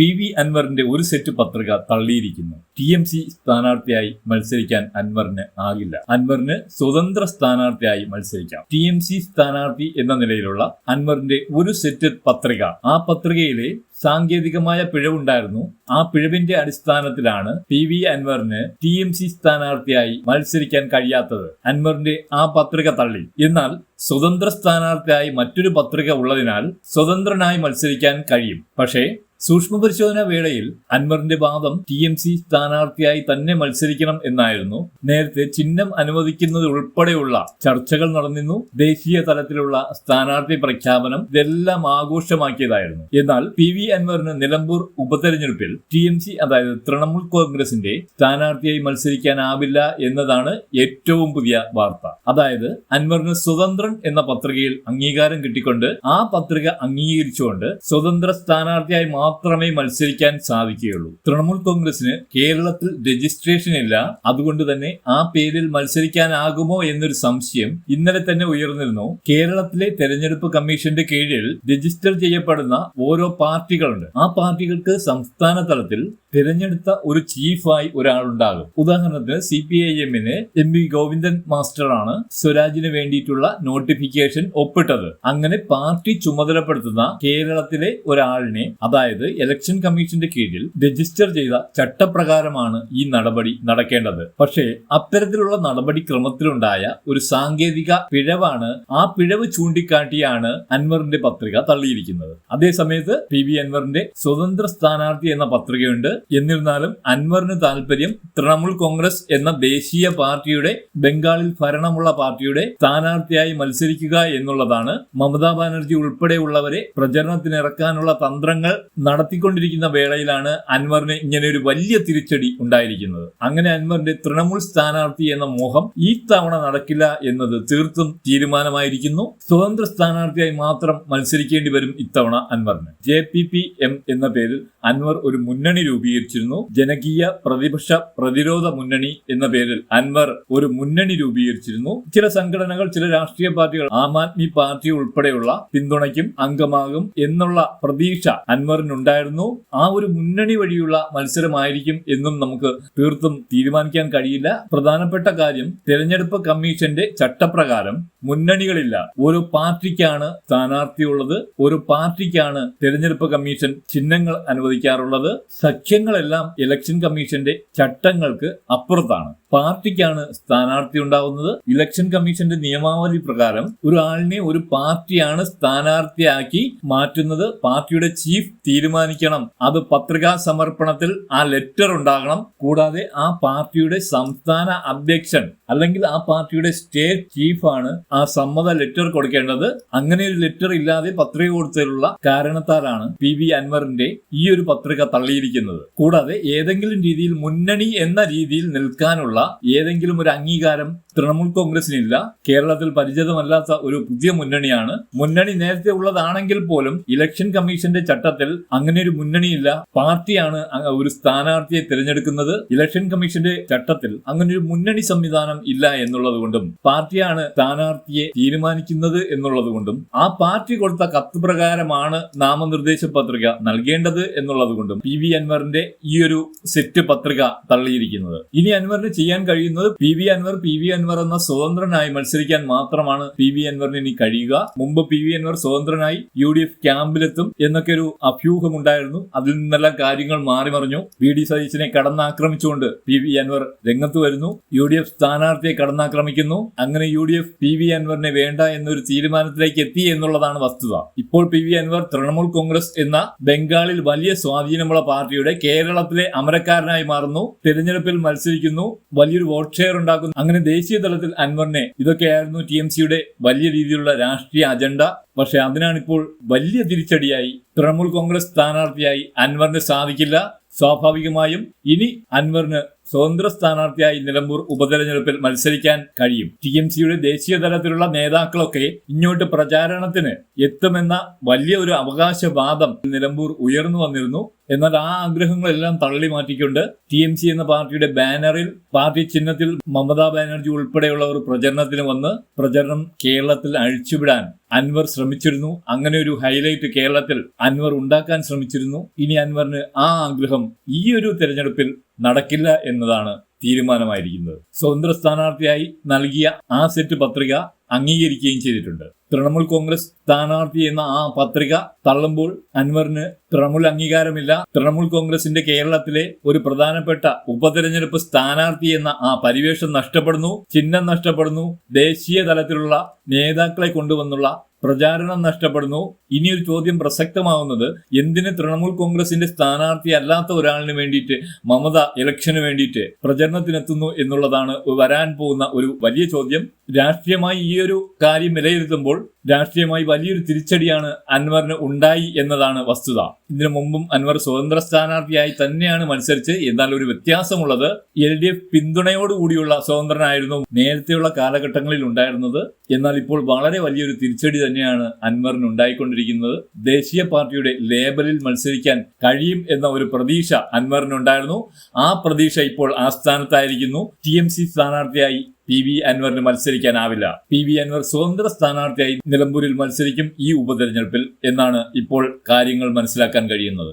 P V അൻവറിന്റെ ഒരു set പത്രിക തള്ളിയിരിക്കുന്നു. ടി എം സി സ്ഥാനാർത്ഥിയായി മത്സരിക്കാൻ അൻവറിന് ആകില്ല. അൻവറിന് സ്വതന്ത്ര സ്ഥാനാർത്ഥിയായി മത്സരിക്കാം. ടി എം സി സ്ഥാനാർത്ഥി എന്ന നിലയിലുള്ള അൻവറിന്റെ ഒരു സെറ്റ് പത്രിക. ആ പത്രികയിലെ സാങ്കേതികമായ പിഴവുണ്ടായിരുന്നു. ആ പിഴവിന്റെ അടിസ്ഥാനത്തിലാണ് പി വി അൻവറിന് ടി എം സി സ്ഥാനാർത്ഥിയായി മത്സരിക്കാൻ കഴിയാത്തത്. അൻവറിന്റെ ആ പത്രിക തള്ളി. എന്നാൽ സ്വതന്ത്ര സ്ഥാനാർത്ഥിയായി മറ്റൊരു പത്രിക ഉള്ളതിനാൽ സ്വതന്ത്രനായി മത്സരിക്കാൻ കഴിയും. പക്ഷേ സൂക്ഷ്മ പരിശോധനാ വേളയിൽ അൻവറിന്റെ വാദം ടി എം സി സ്ഥാനാർത്ഥിയായി തന്നെ മത്സരിക്കണം എന്നായിരുന്നു. നേരത്തെ ചിഹ്നം അനുവദിക്കുന്നത് ഉൾപ്പെടെയുള്ള ചർച്ചകൾ നടന്നിരുന്നു. ദേശീയ തലത്തിലുള്ള സ്ഥാനാർത്ഥി പ്രഖ്യാപനം ഇതെല്ലാം ആഘോഷമാക്കിയതായിരുന്നു. എന്നാൽ പി വി അൻവറിന് നിലമ്പൂർ ഉപതെരഞ്ഞെടുപ്പിൽ ടി എം സി അതായത് തൃണമൂൽ കോൺഗ്രസിന്റെ സ്ഥാനാർത്ഥിയായി മത്സരിക്കാനാവില്ല എന്നതാണ് ഏറ്റവും പുതിയ വാർത്ത. അതായത് അൻവറിന് സ്വതന്ത്രൻ എന്ന പത്രികയിൽ അംഗീകാരം കിട്ടിക്കൊണ്ട് ആ പത്രിക അംഗീകരിച്ചുകൊണ്ട് സ്വതന്ത്ര സ്ഥാനാർത്ഥിയായി മാത്രമേ മത്സരിക്കാൻ സാധിക്കുകയുള്ളൂ. തൃണമൂൽ കോൺഗ്രസിന് കേരളത്തിൽ രജിസ്ട്രേഷൻ ഇല്ല. അതുകൊണ്ട് തന്നെ ആ പേരിൽ മത്സരിക്കാനാകുമോ എന്നൊരു സംശയം ഇന്നലെ തന്നെ ഉയർന്നിരുന്നു. കേരളത്തിലെ തെരഞ്ഞെടുപ്പ് കമ്മീഷന്റെ കീഴിൽ രജിസ്റ്റർ ചെയ്യപ്പെടുന്ന ഓരോ പാർട്ടികളുണ്ട്. ആ പാർട്ടികൾക്ക് സംസ്ഥാന തലത്തിൽ തിരഞ്ഞെടുത്ത ഒരു ചീഫായി ഒരാളുണ്ടാകും. ഉദാഹരണത്തിന് സി പി ഐ എമ്മിന് എം വി ഗോവിന്ദൻ മാസ്റ്ററാണ് സ്വരാജിന് വേണ്ടിയിട്ടുള്ള നോട്ടിഫിക്കേഷൻ ഒപ്പിട്ടത്. അങ്ങനെ പാർട്ടി ചുമതലപ്പെടുത്തുന്ന കേരളത്തിലെ ഒരാളിനെ അതായത് ഇലക്ഷൻ കമ്മീഷന്റെ കീഴിൽ രജിസ്റ്റർ ചെയ്ത ചട്ടപ്രകാരമാണ് ഈ നടപടി നടക്കേണ്ടത്. പക്ഷേ അത്തരത്തിലുള്ള നടപടി ക്രമത്തിലുണ്ടായ ഒരു സാങ്കേതിക പിഴവാണ് ആ പിഴവ് ചൂണ്ടിക്കാട്ടിയാണ് അൻവറിന്റെ പത്രിക തള്ളിയിരിക്കുന്നത്. അതേസമയത്ത് പി വി അൻവറിന്റെ സ്വതന്ത്ര സ്ഥാനാർത്ഥി എന്ന പത്രികയുണ്ട്. എന്നിരുന്നാലും അൻവറിന് താല്പര്യം തൃണമൂൽ കോൺഗ്രസ് എന്ന ദേശീയ പാർട്ടിയുടെ ബംഗാളിൽ ഭരണമുള്ള പാർട്ടിയുടെ സ്ഥാനാർത്ഥിയായി മത്സരിക്കുക എന്നുള്ളതാണ് മമതാ ബാനർജി ഉൾപ്പെടെയുള്ളവരെ പ്രചരണത്തിനിറക്കാനുള്ള തന്ത്രങ്ങൾ നടത്തിക്കൊണ്ടിരിക്കുന്ന വേളയിലാണ് അൻവറിന് ഇങ്ങനെ ഒരു വലിയ തിരിച്ചടി ഉണ്ടായിരിക്കുന്നത്. അങ്ങനെ അൻവറിന്റെ തൃണമൂൽ സ്ഥാനാർത്ഥി എന്ന മോഹം ഈ തവണ നടക്കില്ല എന്നത് തീർത്തും തീരുമാനമായിരിക്കുന്നു. സ്വതന്ത്ര സ്ഥാനാർത്ഥിയായി മാത്രം മത്സരിക്കേണ്ടി വരും ഇത്തവണ അൻവറിന്. ജെ പി പി എം എന്ന പേരിൽ അൻവർ ഒരു മുന്നണി രൂപീകരിച്ചിരുന്നു. ജനകീയ പ്രതിപക്ഷ പ്രതിരോധ മുന്നണി എന്ന പേരിൽ അൻവർ ഒരു മുന്നണി രൂപീകരിച്ചിരുന്നു. ചില സംഘടനകൾ ചില രാഷ്ട്രീയ പാർട്ടികൾ ആം ആദ്മി പാർട്ടി ഉൾപ്പെടെയുള്ള പിന്തുണയ്ക്കും അംഗമാകും എന്നുള്ള പ്രതീക്ഷ അൻവറിനുണ്ടായിരുന്നു. ആ ഒരു മുന്നണി വഴിയുള്ള മത്സരമായിരിക്കും എന്നും നമുക്ക് തീർത്തും തീരുമാനിക്കാൻ കഴിയില്ല. പ്രധാനപ്പെട്ട കാര്യം തെരഞ്ഞെടുപ്പ് കമ്മീഷന്റെ ചട്ടപ്രകാരം മുന്നണികളില്ല. ഒരു പാർട്ടിക്കാണ് സ്ഥാനാർത്ഥിയുള്ളത്. ഒരു പാർട്ടിക്കാണ് തെരഞ്ഞെടുപ്പ് കമ്മീഷൻ ചിഹ്നങ്ങൾ അനുവദിക്കാറുള്ളത്. സഖ്യങ്ങളെല്ലാം ഇലക്ഷൻ കമ്മീഷന്റെ ചട്ടങ്ങൾക്ക് അപ്പുറത്താണ്. പാർട്ടിക്കാണ് സ്ഥാനാർത്ഥി ഉണ്ടാവുന്നത്. ഇലക്ഷൻ കമ്മീഷന്റെ നിയമാവലി പ്രകാരം ഒരാളിനെ ഒരു പാർട്ടിയാണ് സ്ഥാനാർത്ഥിയാക്കി മാറ്റുന്നത്. പാർട്ടിയുടെ ചീഫ് തീരുമാനിക്കണം. അത് പത്രികാ സമർപ്പണത്തിൽ ആ ലെറ്റർ ഉണ്ടാകണം. കൂടാതെ ആ പാർട്ടിയുടെ സംസ്ഥാന അധ്യക്ഷൻ അല്ലെങ്കിൽ ആ പാർട്ടിയുടെ സ്റ്റേറ്റ് ചീഫാണ് ആ സമ്മത ലെറ്റർ കൊടുക്കേണ്ടത്. അങ്ങനെ ഒരു ലെറ്റർ ഇല്ലാതെ പത്രിക കൊടുത്തതിലുള്ള കാരണത്താലാണ് പി വി അൻവറിന്റെ ഈ ഒരു പത്രിക തള്ളിയിരിക്കുന്നത്. കൂടാതെ ഏതെങ്കിലും രീതിയിൽ മുന്നണി എന്ന രീതിയിൽ നിൽക്കാനുള്ള ഏതെങ്കിലും ഒരു അംഗീകാരം തൃണമൂൽ കോൺഗ്രസിനില്ല. കേരളത്തിൽ പരിചിതമല്ലാത്ത ഒരു പുതിയ മുന്നണിയാണ്. മുന്നണി നേരത്തെ ഉള്ളതാണെങ്കിൽ പോലും ഇലക്ഷൻ കമ്മീഷന്റെ ചട്ടത്തിൽ അങ്ങനെ ഒരു മുന്നണിയില്ല. പാർട്ടിയാണ് ഒരു സ്ഥാനാർത്ഥിയെ തിരഞ്ഞെടുക്കുന്നത്. ഇലക്ഷൻ കമ്മീഷന്റെ ചട്ടത്തിൽ അങ്ങനെ ഒരു മുന്നണി സംവിധാനം ഇല്ല എന്നുള്ളത് കൊണ്ടും പാർട്ടിയാണ് സ്ഥാനാർത്ഥിയെ തീരുമാനിക്കുന്നത് എന്നുള്ളത് കൊണ്ടും ആ പാർട്ടി കൊടുത്ത കത്ത് പ്രകാരമാണ് നാമനിർദ്ദേശ പത്രിക നൽകേണ്ടത് എന്നുള്ളത് കൊണ്ടും പി വി അൻവറിന്റെ ഈ ഒരു സെറ്റ് പത്രിക തള്ളിയിരിക്കുന്നത്. ഇനി അൻവറിന് ചെയ്യാൻ കഴിയുന്നത് P V Anvar P V Anvar എന്ന സ്വതന്ത്രനായി മത്സരിക്കാൻ മാത്രമാണ് പി വി അൻവറിന് ഇനി കഴിയുക. മുമ്പ് പി വി അൻവർ സ്വതന്ത്രനായി യു ഡി എഫ് ക്യാമ്പിലെത്തും എന്നൊക്കെ ഒരു അഭ്യൂഹം ഉണ്ടായിരുന്നു അതിൽ നിന്നെല്ലാം കാര്യങ്ങൾ മാറി മറിഞ്ഞു. വി ഡി സതീശനെ കടന്നാക്രമിച്ചുകൊണ്ട് പി വി അൻവർ രംഗത്ത് വരുന്നു. യു ഡി എഫ് സ്ഥാനാർത്ഥിയെ കടന്നാക്രമിക്കുന്നു. അങ്ങനെ U D F P V അൻവറിനെ വേണ്ട എന്നൊരു തീരുമാനത്തിലേക്ക് എത്തി എന്നുള്ളതാണ് വസ്തുത. ഇപ്പോൾ പി വി അൻവർ തൃണമൂൽ കോൺഗ്രസ് എന്ന ബംഗാളിൽ വലിയ സ്വാധീനമുള്ള പാർട്ടിയുടെ കേരളത്തിലെ അമരക്കാരനായി മാറുന്നു. തെരഞ്ഞെടുപ്പിൽ മത്സരിക്കുന്നു. വലിയൊരു വോട്ട് ഷെയർ ഉണ്ടാക്കുന്നു. അങ്ങനെ ദേശീയ തലത്തിൽ അൻവറിനെ ഇതൊക്കെയായിരുന്നു ടി എം സിയുടെ വലിയ രീതിയിലുള്ള രാഷ്ട്രീയ അജണ്ട പക്ഷെ അതിനാണിപ്പോൾ വലിയ തിരിച്ചടിയായി. തൃണമൂൽ കോൺഗ്രസ് സ്ഥാനാർത്ഥിയായി അൻവറിന് സാധിക്കില്ല. സ്വാഭാവികമായും ഇനി അൻവറിന് സ്വതന്ത്ര സ്ഥാനാർത്ഥിയായി നിലമ്പൂർ ഉപതെരഞ്ഞെടുപ്പിൽ മത്സരിക്കാൻ കഴിയും. ടി എം സിയുടെ ദേശീയ തലത്തിലുള്ള നേതാക്കളൊക്കെ ഇങ്ങോട്ട് പ്രചാരണത്തിന് എത്തുമെന്ന വലിയ ഒരു അവകാശവാദം നിലമ്പൂർ ഉയർന്നു വന്നിരുന്നു. എന്നാൽ ആ ആഗ്രഹങ്ങളെല്ലാം തള്ളി മാറ്റിക്കൊണ്ട് ടി എം സി എന്ന പാർട്ടിയുടെ ബാനറിൽ പാർട്ടി ചിഹ്നത്തിൽ മമതാ ബാനർജി ഉൾപ്പെടെയുള്ളവർ പ്രചരണത്തിന് വന്ന് പ്രചരണം കേരളത്തിൽ അഴിച്ചുവിടാൻ അൻവർ ശ്രമിച്ചിരുന്നു. അങ്ങനെ ഒരു ഹൈലൈറ്റ് കേരളത്തിൽ അൻവർ ഉണ്ടാക്കാൻ ശ്രമിച്ചിരുന്നു. ഇനി അൻവറിന് ആ ആഗ്രഹം ഈ ഒരു തെരഞ്ഞെടുപ്പിൽ നടക്കില്ല എന്നതാണ് തീരുമാനമായിരിക്കുന്നത്. സ്വതന്ത്ര സ്ഥാനാർത്ഥിയായി നൽകിയ ആ സെറ്റ് പത്രിക അംഗീകരിക്കുകയും ചെയ്തിട്ടുണ്ട്. തൃണമൂൽ കോൺഗ്രസ് സ്ഥാനാർത്ഥി എന്ന ആ പത്രിക തള്ളുമ്പോൾ അൻവറിന് തൃണമൂൽ അംഗീകാരമില്ല. തൃണമൂൽ കോൺഗ്രസിന്റെ കേരളത്തിലെ ഒരു പ്രധാനപ്പെട്ട ഉപതെരഞ്ഞെടുപ്പ് സ്ഥാനാർത്ഥി എന്ന ആ പരിവേഷം നഷ്ടപ്പെടുന്നു. ചിഹ്നം നഷ്ടപ്പെടുന്നു. ദേശീയ തലത്തിലുള്ള നേതാക്കളെ കൊണ്ടുവന്നുള്ള പ്രചാരണം നഷ്ടപ്പെടുന്നു. ഇനിയൊരു ചോദ്യം പ്രസക്തമാവുന്നത് എന്തിന് തൃണമൂൽ കോൺഗ്രസിന്റെ സ്ഥാനാർത്ഥി അല്ലാത്ത ഒരാളിന് വേണ്ടിയിട്ട് മമത ഇലക്ഷന് വേണ്ടിയിട്ട് പ്രചരണത്തിനെത്തുന്നു എന്നുള്ളതാണ് വരാൻ പോകുന്ന ഒരു വലിയ ചോദ്യം. രാഷ്ട്രീയമായി ഈ ഒരു കാര്യം വിലയിരുത്തുമ്പോൾ രാഷ്ട്രീയമായി വലിയൊരു തിരിച്ചടിയാണ് അൻവറിന് ഉണ്ടായി എന്നതാണ് വസ്തുത. ഇതിനു മുമ്പും അൻവർ സ്വതന്ത്ര സ്ഥാനാർത്ഥിയായി തന്നെയാണ് മത്സരിച്ച്. എന്നാൽ ഒരു വ്യത്യാസമുള്ളത് എൽ ഡി എഫ് പിന്തുണയോടുകൂടിയുള്ള സ്വതന്ത്രനായിരുന്നു നേരത്തെയുള്ള കാലഘട്ടങ്ങളിൽ ഉണ്ടായിരുന്നത്. എന്നാൽ ഇപ്പോൾ വളരെ വലിയൊരു തിരിച്ചടി തന്നെയാണ് അൻവറിന് ഉണ്ടായിക്കൊണ്ടിരിക്കുന്നത്. ദേശീയ പാർട്ടിയുടെ ലേബലിൽ മത്സരിക്കാൻ കഴിയും എന്ന ഒരു പ്രതീക്ഷ അൻവറിനുണ്ടായിരുന്നു. ആ പ്രതീക്ഷ ഇപ്പോൾ ആസ്ഥാനത്തായിരിക്കുന്നു ടി എം സി സ്ഥാനാർത്ഥിയായി പി വി അൻവറിന് മത്സരിക്കാനാവില്ല. പി വി അൻവർ സ്വതന്ത്ര സ്ഥാനാർത്ഥിയായി നിലമ്പൂരിൽ മത്സരിക്കും ഈ ഉപതെരഞ്ഞെടുപ്പിൽ എന്നാണ് ഇപ്പോൾ കാര്യങ്ങൾ മനസ്സിലാക്കാൻ കഴിയുന്നത്.